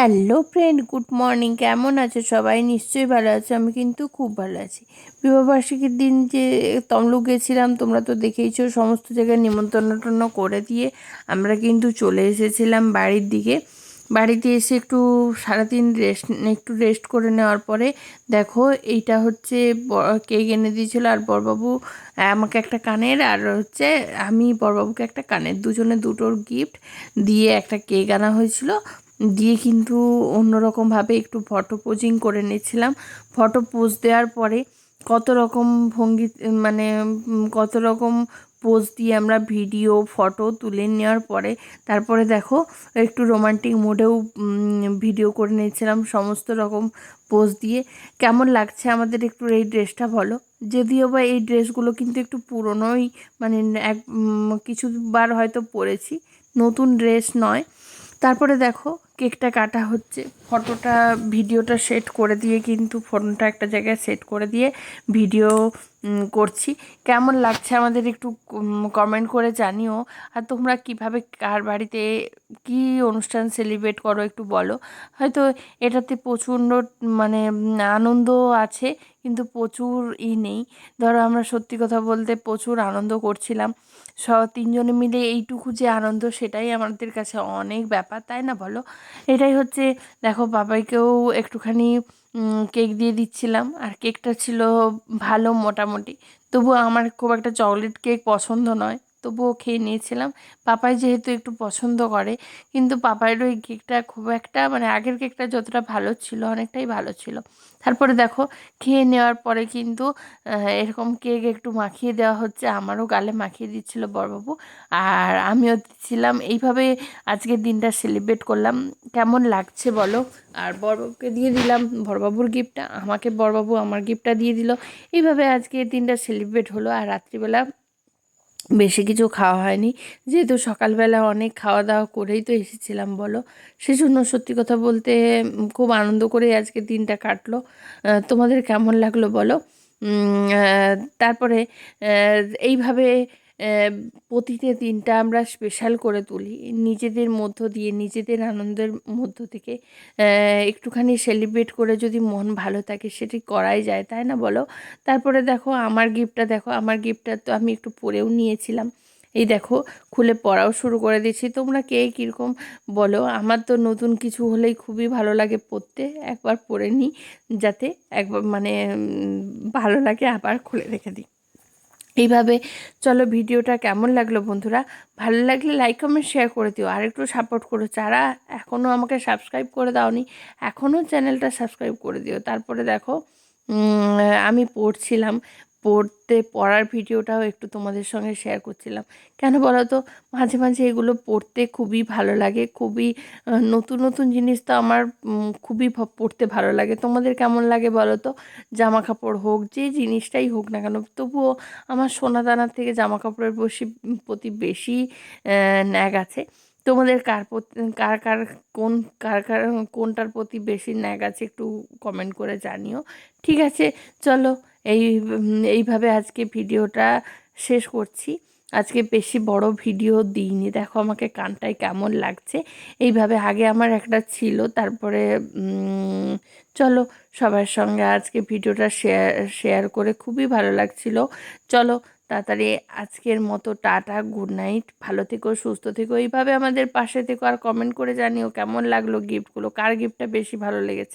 Hello friend good morning কেমন আছে? সবাই নিশ্চয়ই ভালো আছে। আমি কিন্তু খুব ভালো আছি। বিবাহবার্ষিকীর দিন যে তমলুক গেছিলাম, তোমরা তো দেখেইছো, সমস্ত জায়গায় নিমন্ত্রণ করে দিয়ে আমরা কিন্তু চলে এসেছিলাম বাড়ির দিকে। বাড়িতে এসে একটু সারাদিন রেস্ট, একটু রেস্ট করে নেওয়ার পরে দেখো, এইটা হচ্ছে কেক এনে দিয়েছিলো আর বরবাবু আমাকে একটা কানের আর হচ্ছে আমি বরবাবুকে একটা কানের, দুজনে দুটোর গিফট দিয়ে একটা কেক আনা হয়েছিল। দিয়ে কিন্তু অন্যরকমভাবে একটু ফটো পোজিং করে নিয়েছিলাম। ফটো পোজ দেওয়ার পরে কত রকম ভঙ্গি মানে কত রকম পোজ দিয়ে আমরা ভিডিও ফটো তুলে নেওয়ার পরে তারপরে দেখো একটু রোমান্টিক মোডেও ভিডিও করে নিয়েছিলাম সমস্ত রকম পোজ দিয়ে। কেমন লাগছে আমাদের একটু এই ড্রেসটা বলো? যদিও বা এই ড্রেসগুলো কিন্তু একটু পুরনোই মানে এক কিছুবার হয়তো পরেছি, নতুন ড্রেস নয়। তারপরে দেখো কেকটা কাটা হচ্ছে। ফটোটা, ভিডিওটা সেট করে দিয়ে কিন্তু ফোনটা একটা জায়গায় সেট করে দিয়ে ভিডিও করছি। কেমন লাগছে আমাদের একটু কমেন্ট করে জানিও। আর তোমরা কীভাবে, কার বাড়িতে কি অনুষ্ঠান সেলিব্রেট করো একটু বলো। হয়তো এটাতে প্রচণ্ড মানে আনন্দ আছে, কিন্তু প্রচুর ই নেই। ধরো আমরা সত্যি কথা বলতে প্রচুর আনন্দ করছিলাম। স, তিনজনে মিলে এইটুকু যে আনন্দ, সেটাই আমাদের কাছে অনেক ব্যাপার, তাই না বলো? এটাই হচ্ছে, দেখো বাবাইকেও একটুখানি কেক দিয়ে দিচ্ছিলাম। আর কেকটা ছিল ভালো মোটামুটি। তবু আমার খুব একটা চকলেট কেক পছন্দ নয়। তবুও খেয়ে নিয়েছিলাম। পাপাই যেহেতু একটু পছন্দ করে, কিন্তু পাপাইয়ের ওই কেকটা খুব একটা মানে আগের কেকটা যতটা ভালো ছিল অনেকটাই ভালো ছিল। তারপরে দেখো, খেয়ে নেওয়ার পরে কিন্তু এরকম কেক একটু মাখিয়ে দেওয়া হচ্ছে, আমারও গালে মাখিয়ে দিচ্ছিল বরবাবু। আর আমিও দিচ্ছিলাম। এইভাবে আজকের দিনটা সেলিব্রেট করলাম। কেমন লাগছে বলো? আর বরবাবুকে দিয়ে দিলাম বরবাবুর গিফটটা আমাকে বরবাবু আমার গিফটটা দিয়ে দিল। এইভাবে আজকে দিনটা সেলিব্রেট হলো। আর রাত্রিবেলা বেশি কিছু খাওয়া হয়নি। যেহেতু সকালবেলা অনেক খাওয়া দাওয়া করেই তো এসেছিলাম, বলো। সেজন্য সত্যি কথা বলতে খুব আনন্দ করে আজকে দিনটা কাটলো। তোমাদের কেমন লাগল বলো? তারপরে এইভাবে প্রতিটা দিনটা আমরা স্পেশাল করে তুলি। নিজেদের মধ্য দিয়ে, নিজেদের আনন্দের মধ্য থেকে। একটুখানি সেলিব্রেট করে যদি মন ভালো থাকে, সেটি করাই যায়, তাই না বলো? তারপরে দেখো, আমার গিফটটা দেখো, আমার গিফটটা তো আমি একটু পরেও নিয়েছিলাম। এই দেখো, খুলে পড়াও শুরু করে দিচ্ছি তোমরা কে কীরকম বলো? আমার তো নতুন কিছু হলেই খুবই ভালো লাগে পড়তে। একবার পরে নিই, যাতে একবার মানে ভালো লাগে আবার খুলে রেখে দিই। এইভাবে। চলো ভিডিওটা কেমন লাগল বন্ধুরা? ভালো লাগলে লাইক কমেন্ট শেয়ার করে দিও। আর একটু সাপোর্ট করো। যারা এখনও আমাকে সাবস্ক্রাইব করে দাওনি এখনও চ্যানেলটা সাবস্ক্রাইব করে দিও। তারপরে দেখো আমি পড়ছিলাম। পড়তে, পড়ার ভিডিওটাও একটু তোমাদের সঙ্গে শেয়ার করছিলাম। কেন বলো তো? মাঝে মাঝে এগুলো পড়তে খুবই ভালো লাগে, খুবই নতুন নতুন জিনিস তো আমার খুবই পড়তে ভালো লাগে। তোমাদের কেমন লাগে বলো তো? জামা কাপড় হোক, যে জিনিসটাই হোক না কেন, তবুও আমার সোনা দানার থেকে জামা কাপড়ের বসি প্রতি বেশি ন্যাগ আছে। তোমাদের কার প্রতি, কার কার কোন, কার কার কোনটার প্রতি বেশি ন্যাগ আছে একটু কমেন্ট করে জানিও। ঠিক আছে, চলো এই, এইভাবে আজকে ভিডিওটা শেষ করছি। আজকে বেশি বড় ভিডিও দিইনি। দেখো আমাকে কানটায় কেমন লাগছে। এইভাবে আগে আমার একটা ছিল, তারপরে চলো সবার সঙ্গে আজকে ভিডিওটা শেয়ার শেয়ার করে খুবই ভালো লাগছিল। চলো তাড়াতাড়ি আজকের মতো টাটা গুড নাইট ভালো থেকো, সুস্থ থেকো। এইভাবে আমাদের পাশে থেকো আর কমেন্ট করে জানিও কেমন লাগল গিফটগুলো কার গিফটটা বেশি ভালো লেগেছে।